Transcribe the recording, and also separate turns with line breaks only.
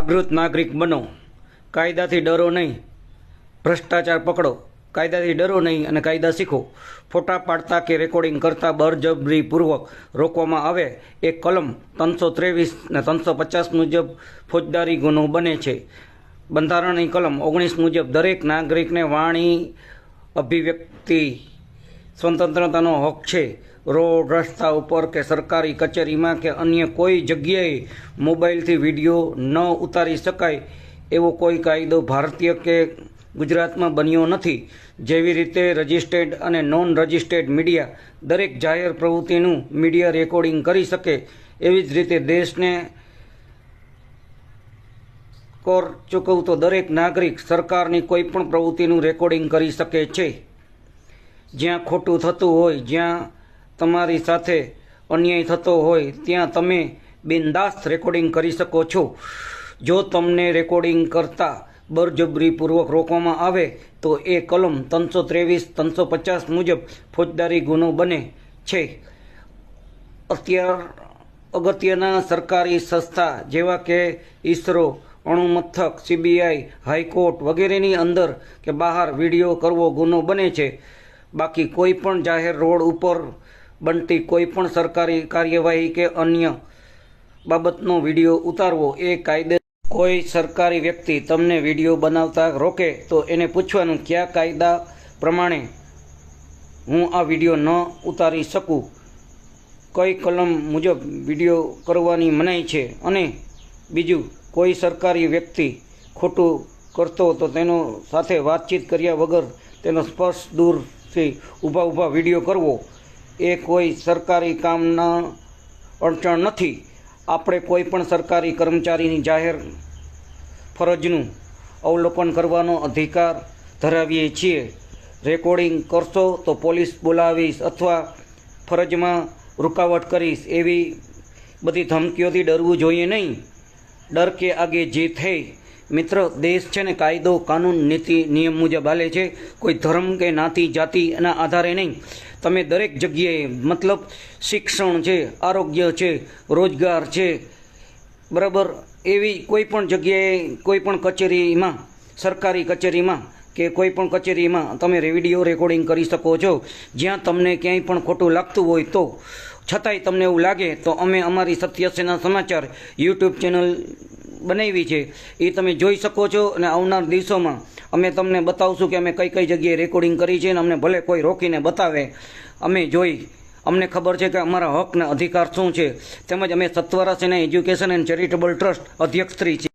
જાગૃત નાગરિક બનો. કાયદાથી ડરો નહીં. ભ્રષ્ટાચાર પકડો. કાયદાથી ડરો નહીં અને કાયદા શીખો. ફોટા પાડતા કે રેકોર્ડિંગ કરતા બળજબરીપૂર્વક રોકવામાં આવે. એ કલમ ત્રણસો ત્રેવીસ ને ત્રણસો પચાસ મુજબ ફોજદારી ગુનો બને છે. બંધારણની કલમ ઓગણીસ મુજબ દરેક નાગરિકને વાણી અભિવ્યક્તિ સ્વતંત્રતાનો હક છે. રોડ, રસ્તા ઉપર કે સરકારી કચેરીમાં કે અન્ય કોઈ જગ્યાએ મોબાઈલથી વીડિયો ન ઉતારી શકાય એવો કોઈ કાયદો ભારતીય કે ગુજરાતમાં બન્યો નથી. જેવી રીતે રજિસ્ટર્ડ અને નોન રજિસ્ટર્ડ મીડિયા દરેક જાહેર પ્રવૃત્તિનું મીડિયા રેકોર્ડિંગ કરી શકે એવી જ રીતે દેશને કર ચૂકવતો દરેક નાગરિક સરકારની કોઈપણ પ્રવૃત્તિનું રેકોર્ડિંગ કરી શકે છે. જ્યાં ખોટું થતું હોય, જ્યાં તમારી સાથે અન્યાય થતો હોય, ત્યાં તમે બિનદાસ્ત રેકોર્ડિંગ કરી શકો છો. જો તમને રેકોર્ડિંગ કરતાં બળજબરીપૂર્વક રોકવામાં આવે, તો એ કલમ ત્રણસો ત્રેવીસ, ત્રણસો પચાસ મુજબ ફોજદારી ગુનો બને છે. અત્યાર અગત્યના સરકારી સંસ્થા જેવા કે ઈસરો, અણુમથક, સીબીઆઈ, હાઈકોર્ટ વગેરેની અંદર કે બહાર વીડિયો કરવો ગુનો બને છે. બાકી કોઈ પણ જાહેર રોડ ઉપર બનતી કોઈ પણ સરકારી કાર્યવાહી કે અન્ય બાબતનો વીડિયો ઉતારવો એ કાયદે કોઈ સરકારી વ્યક્તિ તમને વીડિયો બનાવતા રોકે તો એને પૂછવાનું કયા કાયદા પ્રમાણે હું આ વીડિયો ન ઉતારી શકું. કઈ કલમ મુજબ વીડિયો કરવાની મનાઈ છે અને બીજું, કોઈ સરકારી વ્યક્તિ ખોટું કરતો તો તેનો સાથે વાતચીત કર્યા વગર તેનો સ્પર્શ દૂરથી ઊભા ઊભા વીડિયો કરવો, એ કોઈ સરકારી કામના અડચણ નથી. આપણે કોઈ પણ સરકારી કર્મચારીની જાહેર ફરજનું અવલોકન કરવાનો અધિકાર ધરાવીએ છીએ. રેકોર્ડિંગ કરશો તો પોલીસ બોલાવીશ અથવા ફરજમાં રૂકાવટ કરીશ એવી બધી ધમકીઓથી ડરવું જોઈએ નહીં. ડર કે આગે જે હૈ મિત્ર, દેશ છે ને કાયદો, કાનૂન, નીતિ, નિયમ મુજબ હાલે છે. કોઈ ધર્મ કે નાતી જાતિના આધારે નહીં. તમે દરેક જગ્યાએ મતલબ શિક્ષણ છે, આરોગ્ય છે, રોજગાર છે, બરાબર? એવી કોઈ પણ જગ્યાએ, કોઈ પણ કચેરીમાં, સરકારી કચેરીમાં કે કોઈ પણ કચેરીમાં તમે વીડિયો રેકોર્ડિંગ કરી શકો છો. જ્યાં તમને ક્યાંય પણ ખોટું લાગતું હોય તો, છતાંય તમને એવું લાગે, તો અમે અમારી સત્યસેના સમાચાર યુટ્યુબ ચેનલ બનાવી છે, એ તમે જોઈ શકો છો અને આવનાર દિવસોમાં અમે તમને બતાવશું કે અમે કઈ કઈ જગ્યાએ રેકોર્ડિંગ કરી છે અને અમને ભલે કોઈ રોકીને બતાવે, અમે જોઈ. અમને ખબર છે કે અમારા હક અને અધિકાર શું છે, તેમજ અમે સત્વરા સેના એજ્યુકેશન એન્ડ ચેરિટેબલ ટ્રસ્ટ અધ્યક્ષ શ્રી છે.